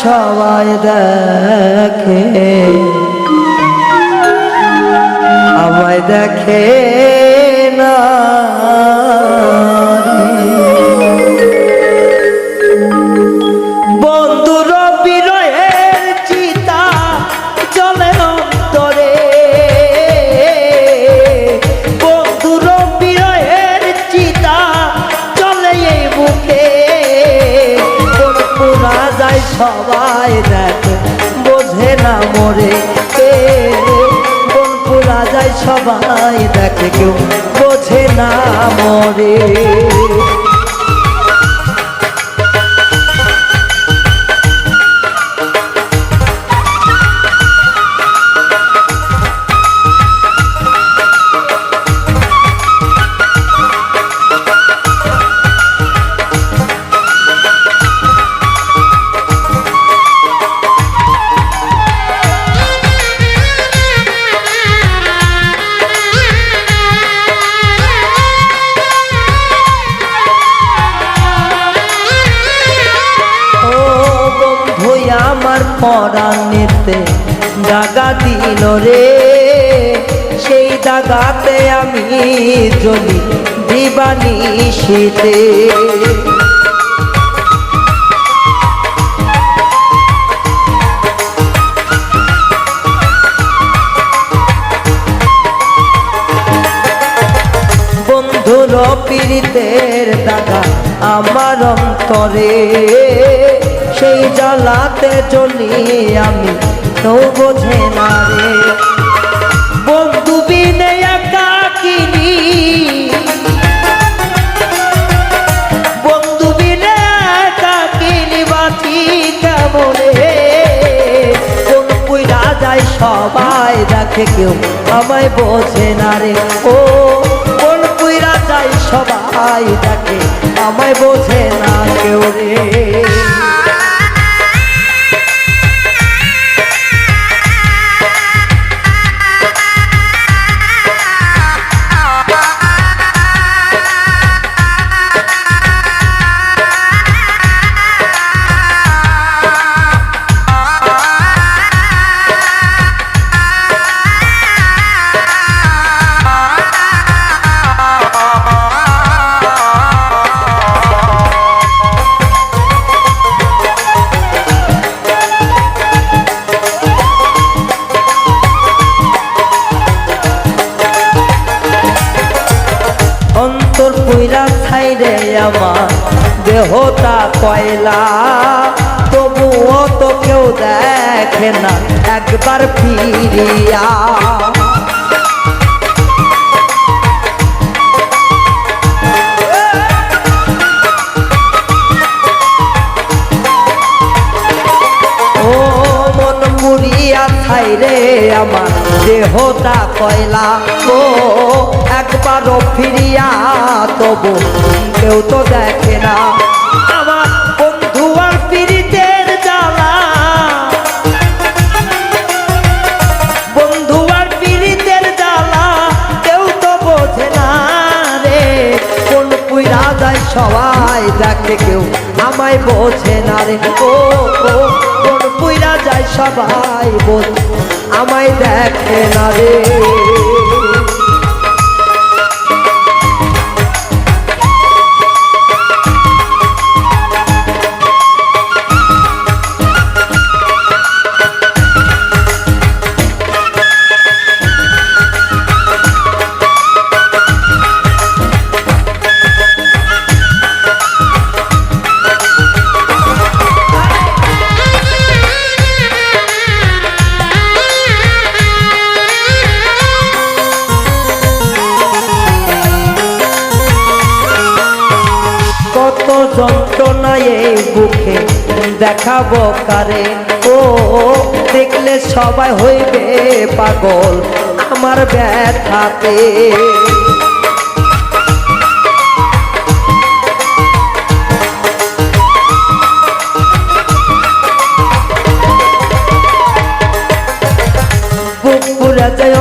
সবাই দেখে আমায় দেখে সবাই দেখে, বোঝে না মরে কে? কোন পোড়া যায় সবাই দেখে কেউ বোঝে না মরে। পরাণেতে দাগা দিল রে। সেই দাগাতে আমি জ্বলি দিবানি শীতে। বন্ধুর পীড়িতের দাগা আমার অন্তরে। সেই জ্বালাতে চলি আমি, তো বোঝে না রে। বন্ধু বিনে একাকিনী বন্ধু বিনে একাকিনী বাঁচি কেমনে? কোন পুইরা যায় সবাই দেখে, কেউ আমায় বোঝে না রে। ও, কোন পুইরা যায় সবাই দেখে, আমায় বোঝে না কেউ পুইরা ছাইরে আমার দেহটা কয়লা? তবুও তো কেউ দেখে না একবার ফিরিয়া। আমার দেহটা কয়লা ও একবারও ফিরিয়া তবু কেউ তো দেখে না। আমার বন্ধু আর পীড়িতের জ্বালা। বন্ধু আর পীড়িতের জ্বালা, কেউ তো বোঝে না রে। কোন পুইরা যায় সবাই দেখে, কেউ আমায় বোঝে না রে। ও, কোন পুইরা যায় সবাই বোঝ। আমায় দেখে না রে। বুকে দেখাবো কারে? ও, দেখলে সবাই হইবে পাগল আমার ব্যথাতে।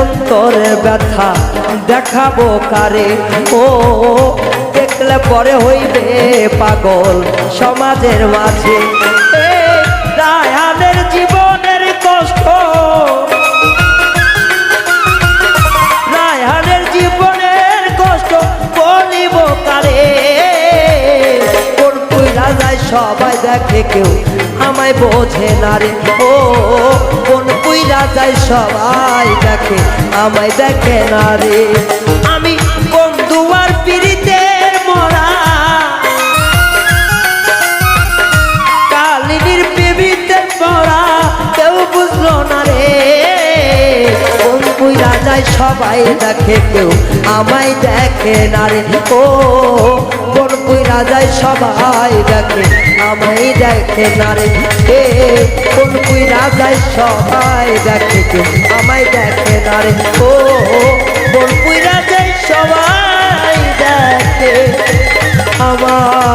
অন্তরের ব্যথা, দেখাবো কারে? ও দেখলে পরে হইবে পাগল সমাজের মাঝে। রায়ানের জীবনের কষ্ট। রায়হানের জীবনের কষ্ট বলিব কারে? কোন পুইরা যায় সবাই দেখে কেউ আমায় বোঝে না রে। ও, কোন পুইরা যায় সবাই দেখে, আমায় দেখে না বুঝলো না রে। কোন পুইরা যায় সবাই দেখে, কেউ আমায় দেখে না রে। ও, কোন পুইরা যায় সবাই দেখে, আমায় দেখে না রে। এ, কোন পুইরা যায় সবাই দেখে, কেউ আমায় দেখে না রে। ও, কোন রাজায় সবাই দেখে, আমায়